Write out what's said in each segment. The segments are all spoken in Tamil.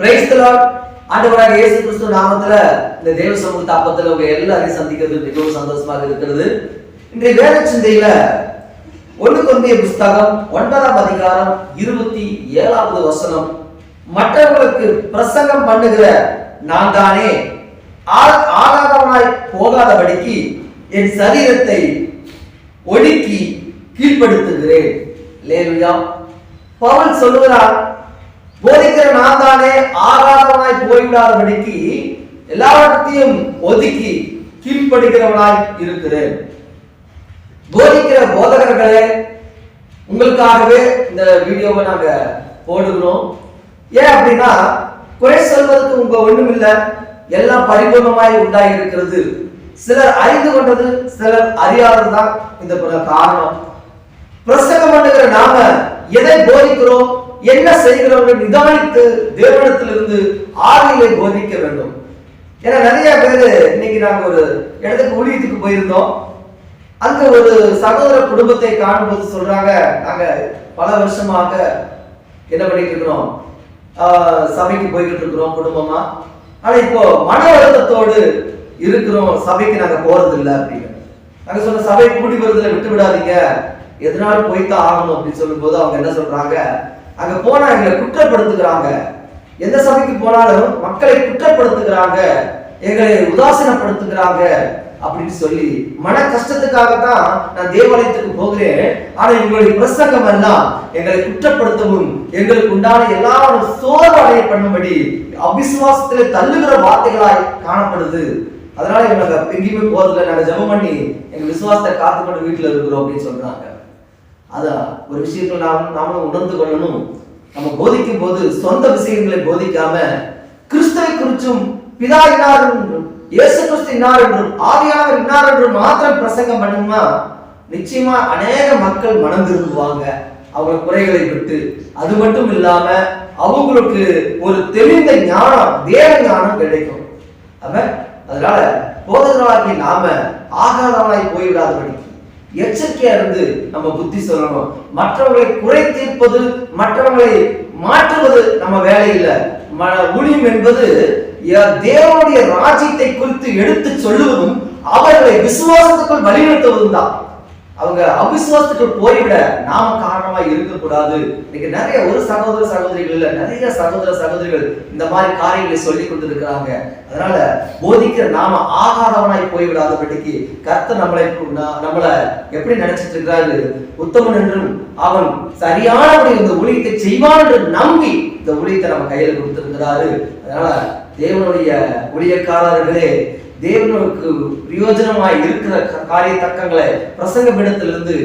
பிரைஸ் ஆண்டவராக இயேசு கிறிஸ்து நாமத்துல இந்த தேவ சமூக தாப்பத்துல உங்க எல்லாரையும் சந்திக்கிறது மிகவும் சந்தோஷமாக இருக்கிறது. இன்றைய வேத சிந்தையில ஒன்று கொந்திய புஸ்தகம் ஒன்பதாம் அதிகாரம் இருபத்தி ஏழாவது வசனம். மற்றவர்களுக்கு பிரசங்கம் பண்ணுகிற நான் தானே. ஆகாதவனாய் போகாதபடிக்கு என் சரீரத்தை ஒடுக்கி கீழ்ப்படுத்துகிறேன். லேலுயா பவுல் சொல்லுகிறார் போதிக்கிற நான் தானே ஆகாதவனாய் போய்விடாதபடிக்கு எல்லாவற்றையும் ஒதுக்கி கீழ்ப்படுகிறவனாய் இருக்கிறேன். போதிக்கிற போதகர்களே உங்களுக்காகவே இந்த வீடியோவை நாங்க போடுகிறோம். ஏன் அப்படின்னா குறை சொல்வதற்கு உங்க ஒண்ணும் இல்லை எல்லாம் பரிபூர்ணமாய் உண்டாகி இருக்கிறது சிலர் அறிந்து கொண்டது சிலர் அறியாததுதான் இந்த காரணம். பிரசங்கம் பண்ணுகிற நாம எதை போதிக்கிறோம்? என்ன செய்கிறோம் என்று நிதானித்து தேவனிடத்திலிருந்து ஆவியிலே போதிக்க வேண்டும். ஏன்னா நிறைய பேர் இன்னைக்கு நாங்க ஒரு இடத்துக்கு ஊழியத்துக்கு போயிருந்தோம். அங்க ஒரு சகோதர குடும்பத்தை காணும்போது சொல்றாங்க நாங்க பல வருஷமாக என்ன பண்ணிட்டு இருக்கிறோம்? ஆஹ் சபைக்கு போய்கிட்டு இருக்கிறோம் குடும்பமா. ஆனா இப்போ மன அழுத்தத்தோடு இருக்கிறோம் சபைக்கு நாங்க போறது இல்லை அப்படின்னு. நாங்க சொன்ன சபை கூட்டி வருதுல விட்டு விடாதீங்க. எதனால போய்தான் ஆகணும் அப்படின்னு சொல்லும்போது அவங்க என்ன சொல்றாங்க? அங்க போனா எங்களை குற்றப்படுத்துகிறாங்க. எந்த சபைக்கு போனாலும் மக்களை குற்றப்படுத்துகிறாங்க. எங்களை உதாசீனப்படுத்துகிறாங்க அப்படின்னு சொல்லி மன கஷ்டத்துக்காக தான் நான் தேவாலயத்துக்கு போகிறேன். ஆனா எங்களுடைய பிரசங்கம் எல்லாம் எங்களை குற்றப்படுத்தவும் எங்களுக்கு உண்டான எல்லாரும் சோர்வடைய பண்ணும்படி அவிசுவாசத்திலே தள்ளுகிற வார்த்தைகளாய் காணப்படுது. அதனால எங்களை எங்கேயுமே போறதில்லை. நாங்க ஜெபம் பண்ணி எங்க விசுவாசத்தை காத்துக்கொண்டு வீட்டுல இருக்கிறோம் அப்படின்னு சொல்றாங்க. அதை ஒரு விஷயத்துல நாம் நாமளும் உணர்ந்து கொள்ளணும். நம்ம போதிக்கும் போது சொந்த விஷயங்களை போதிக்காம கிறிஸ்துவை குறிச்சும் பிதா இன்னார் என்றும் இயேசு கிறிஸ்து இன்னார் என்றும் ஆவியானவர் இன்னார் என்றும் மாத்திரம் பிரசங்கம் பண்ணுமா நிச்சயமா அநேக மக்கள் மனம் திரும்புவாங்க. அவங்க குறைகளை விட்டு. அது மட்டும் இல்லாம அவங்களுக்கு ஒரு தெளிந்த ஞானம் தேவ ஞானம் கிடைக்கும். அவன் அதனால போதகர்களாகி நாம ஆகாதவனாய் போய்விடாதபடி எச்சரிக்கையா இருந்து நம்ம புத்தி சொல்லணும். மற்றவர்களை குறை தீர்ப்பது மற்றவர்களை மாற்றுவது நம்ம வேலை இல்லை. ஊழியம் என்பது தேவனுடைய ராஜ்யத்தை குறித்து எடுத்து சொல்லுவதும் அவர்களை விசுவாசத்துக்குள் வழிநடத்துவதும் தான் அவங்க அவிசுவாசத்துக்கு போய்விட நாம காரணமா இருக்கக்கூடாது. இன்னைக்கு நிறைய ஒரு சகோதர சகோதரிகள் இல்ல நிறைய சகோதர சகோதரிகள் இந்த மாதிரி காரியங்களை சொல்லி கொண்டிருக்கிறாங்க அதனால போதிக்கிற நாம ஆகாதவனாய் போய்விடாதபடிக்கு கர்த்த நம்மளை நம்மளை எப்படி நினைச்சிட்டு இருக்கிறாரு உத்தமன் என்றும் அவன் சரியானபடி இந்த ஊழியத்தை செய்வான் என்று நம்பி இந்த ஊழியத்தை நம்ம கையில கொடுத்திருக்கிறாரு. அதனால தேவனுடைய ஊழியக்காரர்களே தேவனுக்கு பிரயோஜனமாய் இருக்கிற க- காரிய தக்கங்களை பிரசங்க பீடத்திலிருந்து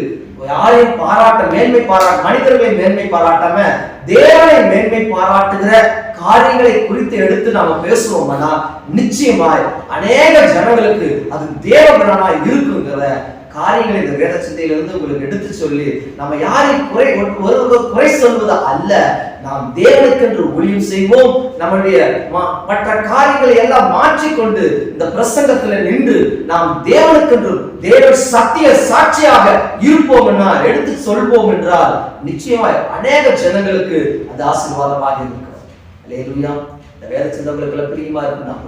யாரையும் பாராட்ட மேன்மை பாராட்ட மனிதர்களை மேன்மை பாராட்டாம தேவனை மேன்மை பாராட்டுகிற காரியங்களை குறித்து எடுத்து நாம பேசுவோம்னா நிச்சயமாய் அநேக ஜனங்களுக்கு அது தேவபலனா இருக்குங்கிற காரியங்களை இந்த வேத சிந்தையிலிருந்து உங்களுக்கு எடுத்து சொல்லி நம்ம யாரையும் குறை ஒருவர் குறை சொல்வது அல்ல. நாம் தேவனுக்கென்று ஒளியும் செய்வோம். நம்முடைய மற்ற காரியங்களை எல்லாம் மாற்றிக்கொண்டு இந்த பிரசங்கத்துல நின்று நாம் தேவனுக்கென்று தேவ சத்திய சாட்சியாக இருப்போம் என்றால் எடுத்து சொல்வோம் என்றால் நிச்சயமாய் அநேக ஜனங்களுக்கு அது ஆசீர்வாதமாக இருக்கும். இந்த வேத சிந்தங்களுக்கு பிரியமா இருக்கு நான்